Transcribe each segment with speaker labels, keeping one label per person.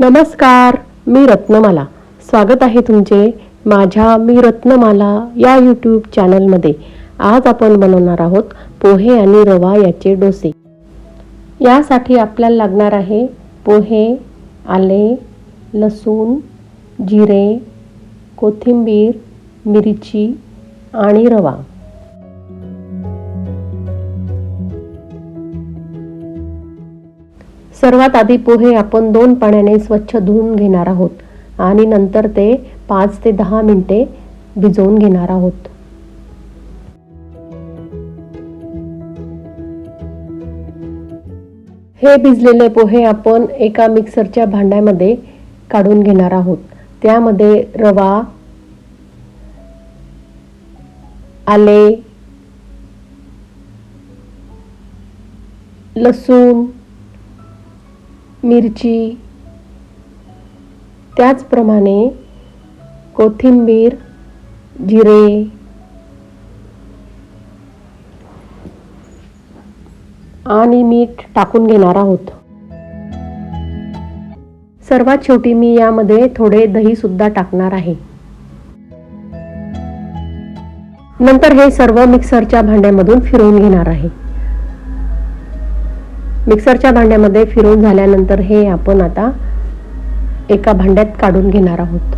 Speaker 1: नमस्कार मी रत्नमाला. स्वागत आहे तुमचे माझ्या मी रत्नमाला या यूट्यूब चॅनलमध्ये आज आपण बनवणार आहोत पोहे आणि रवा याचे डोसे. यासाठी आपल्याला लागणार आहे पोहे आले लसूण जिरे कोथिंबीर मिरची आणि रवा. सर्वात आधी पोहे आपण दोन पाण्याने स्वच्छ धुवून घेणार आहोत आणि नंतर ते पाच ते दहा मिनिटे भिजवून घेणार आहोत. हे भिजलेले पोहे आपण एका मिक्सरच्या भांड्यामध्ये काढून घेणार आहोत. त्यामध्ये रवा आले लसूण मिरची. त्याचप्रमाणे कोथिंबीर जिरे. आणि मीठ टाकून घेणार आहोत. सर्वात शेवटी मी यामध्ये थोडे दही सुद्धा टाकणार आहे. नंतर हे सर्व मिक्सरच्या भांड्यामधून फिरवून घेणार आहे. मिक्सरच्या भांड्यामध्ये फिरून झाल्यानंतर हे आपण आता एका भांड्यात काढून घेणार आहोत.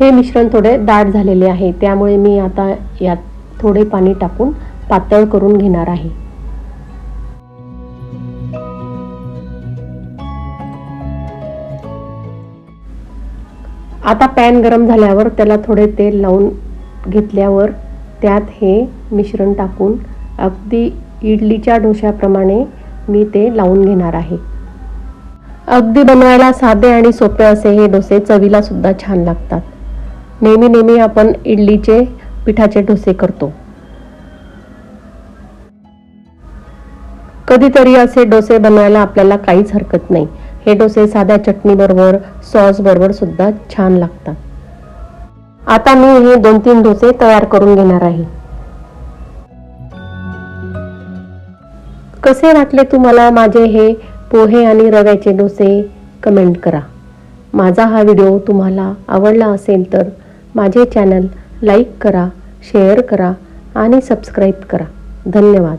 Speaker 1: हे मिश्रण थोडे दाट झालेले आहे त्यामुळे मी आता यात थोडे पाणी टाकून पातळ करून घेणार आहे. आता पॅन गरम झाल्यावर त्याला थोडे तेल लावून घेतल्यावर त्यात हे मिश्रण टाकून अगदी इडलीच्या डोश्याप्रमाणे मी ते लावून घेणार आहे. अगदी बनवायला साधे आणि सोपे असे हे डोसे चवीला सुद्धा छान लागतात. नेहमी नेहमी आपण इडलीचे पिठाचे डोसे करतो. कधीतरी असे डोसे बनवायला आपल्याला काहीच हरकत नाही. हे डोसे साध्या चटणी बरोबर सॉस बरोबर सुद्धा छान लागतात. आता मी हे दोन तीन डोसे तयार करून घेणार आहे. कसे वाटले तुम्हाला माझे हे पोहे आणि रव्याचे डोसे? कमेंट करा. माझा हा व्हिडिओ तुम्हाला आवडला असेल तर माझे चॅनल लाईक करा शेअर करा आणि सबस्क्राईब करा. धन्यवाद.